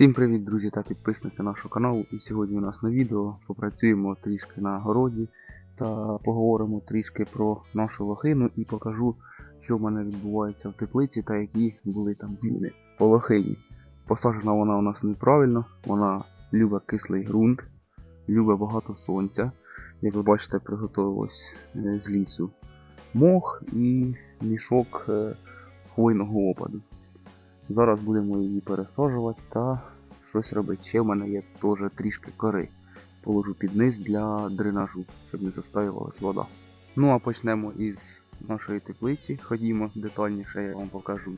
Всім привіт, друзі та підписники нашого каналу. І сьогодні у нас на відео попрацюємо трішки на городі та поговоримо трішки про нашу лохину і покажу, що в мене відбувається в теплиці та які були там зміни по лохині. Посаджена вона у нас неправильно, вона любить кислий ґрунт, любить багато сонця. Як ви бачите, приготувалось е, з лісу мох і мішок е, хвойного опаду. Зараз будемо її пересаджувати та щось робити. Ще в мене є теж трішки кори. Положу під низ для дренажу, щоб не застаювалась вода. Ну а почнемо із нашої теплиці. Ходімо детальніше, я вам покажу.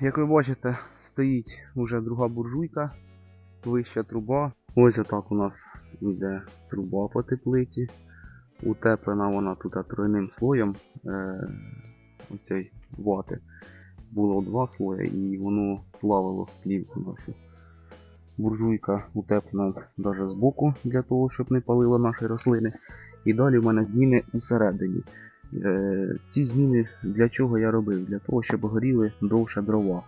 Як ви бачите, стоїть вже друга буржуйка, вища труба. Ось отак у нас йде труба по теплиці. Утеплена вона тут тройним слоєм е, оцей вати. Було два слої і воно плавало в плівку нашу. Буржуйка утеплена навіть з боку для того, щоб не палило наші рослини. І далі в мене зміни усередині. Е, ці зміни для чого я робив? Для того, щоб горіли довше дрова.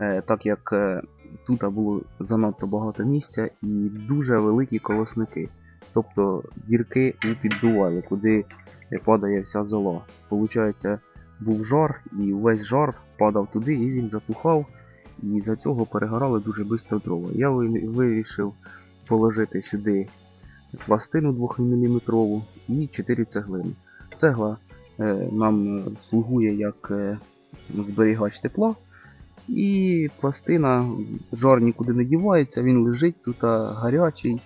Е, так як е, тут було занадто багато місця і дуже великі колосники. Тобто дірки у піддували, куди падає вся зола. Получається, був жар, і весь жар падав туди, і він затухав, і за цього перегорали дуже швидко дрова. Я вирішив положити сюди пластину 2-мм і 4 цеглини. Цегла е, нам слугує як е, зберігач тепла. І пластина, жар нікуди не дівається, він лежить тут гарячий.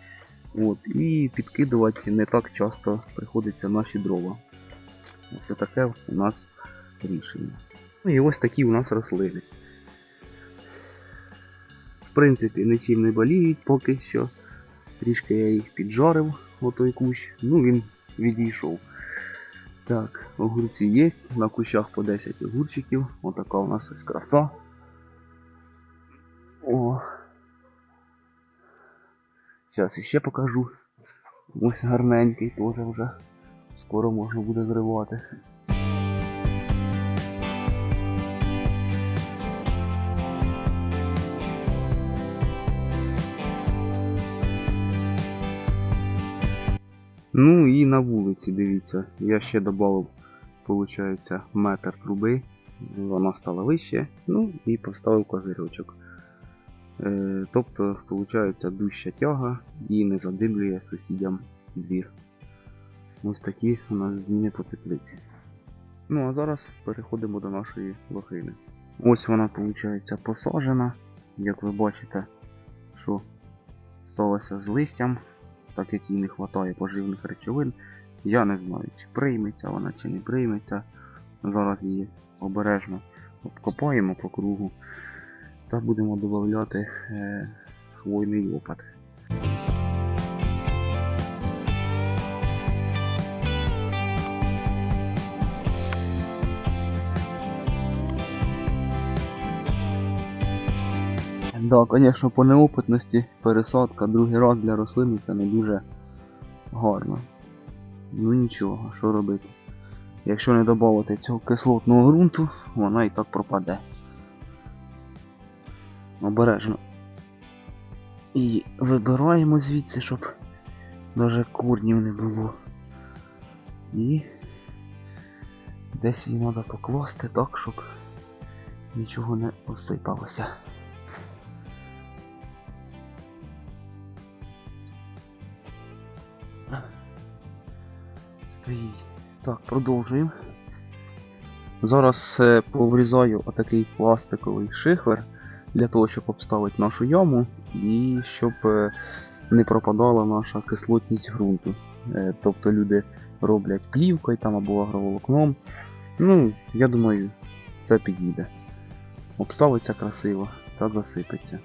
От, і підкидувати не так часто приходиться наші дрова. Ось таке у нас рішення. Ну і ось такі у нас рослини. В принципі, нічим не боліють поки що. Трішки я їх піджарив, отой кущ, ну він відійшов. Так, огурці є, на кущах по 10 огурчиків. Отака у нас ось краса. Зараз іще покажу. Ось гарненький теж вже. Скоро можна буде зривати. Ну і на вулиці, дивіться, я ще додав, виходить, метр труби. Вона стала вище, ну і поставив козирьочок. Е, Тобто, виходить, дужча тяга і не задимлює сусідям двір. Ось такі у нас зміни по теплиці. Ну а зараз переходимо до нашої лохини. Ось вона, виходить, посаджена. Як ви бачите, що сталося з листям, так як їй не вистачає поживних речовин. Я не знаю, чи прийметься вона, чи не прийметься. Зараз її обережно обкопаємо по кругу та будемо додавати е, хвойний опад. Да, звісно, по неопитності пересадка другий раз для рослини це не дуже гарно. Ну нічого, що робити. Якщо не додати цього кислотного ґрунту, вона і так пропаде обережно. І вибираємо звідси, щоб навіть корнів не було. І десь її треба покласти так, щоб нічого не осипалося. Стоїть. Так, продовжуємо. Зараз е, поврізаю отакий пластиковий шихвер для того, щоб обставити нашу яму і щоб е, не пропадала наша кислотність ґрунту. Е, Тобто люди роблять плівкою там або агроволокном. Ну, я думаю, це підійде. Обставиться красиво та засипеться.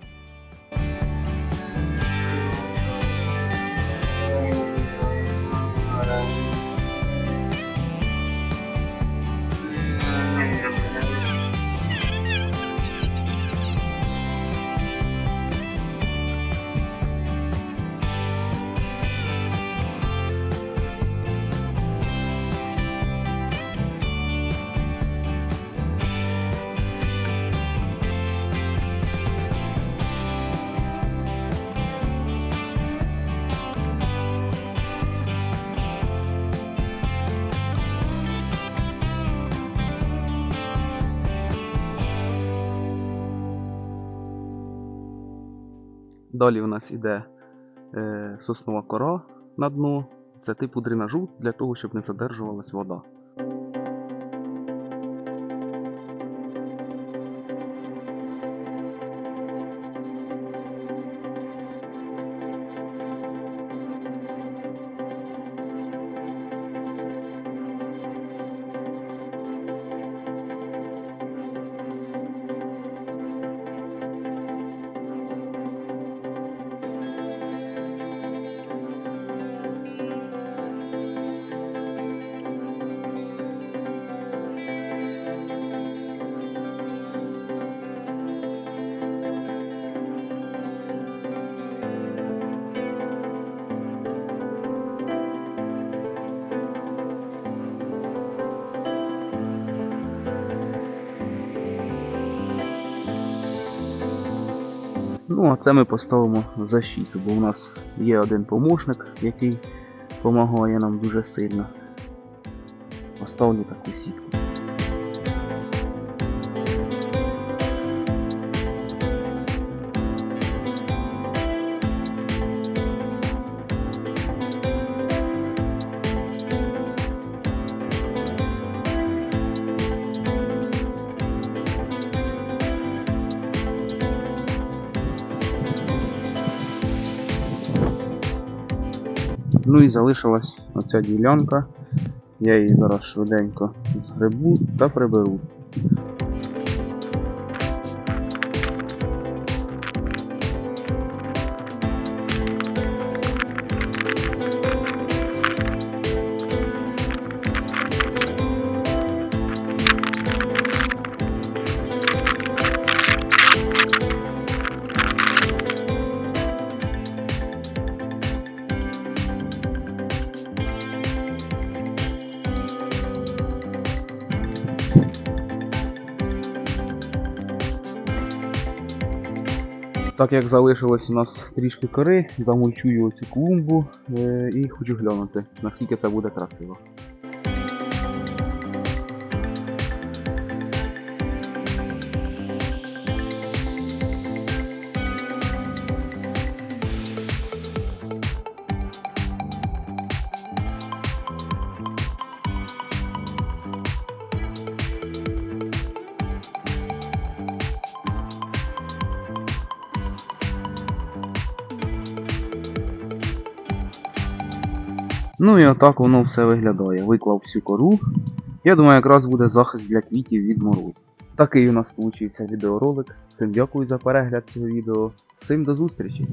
Далі у нас іде е, соснова кора на дно. Це типу дренажу для того, щоб не задержувалась вода. Ну, а це ми поставимо защиту, бо у нас є один помощник, який допомагає нам дуже сильно. Поставлю таку сітку. Ну і залишилась оця ділянка. Я її зараз швиденько згребу та приберу. Так як залишилось у нас трішки кори, замульчую оцю клумбу е, і хочу глянути, наскільки це буде красиво. Ну і отак воно все виглядає. Виклав всю кору. Я думаю, якраз буде захист для квітів від морозу. Такий у нас получився відеоролик. Всім дякую за перегляд цього відео. Всім до зустрічі!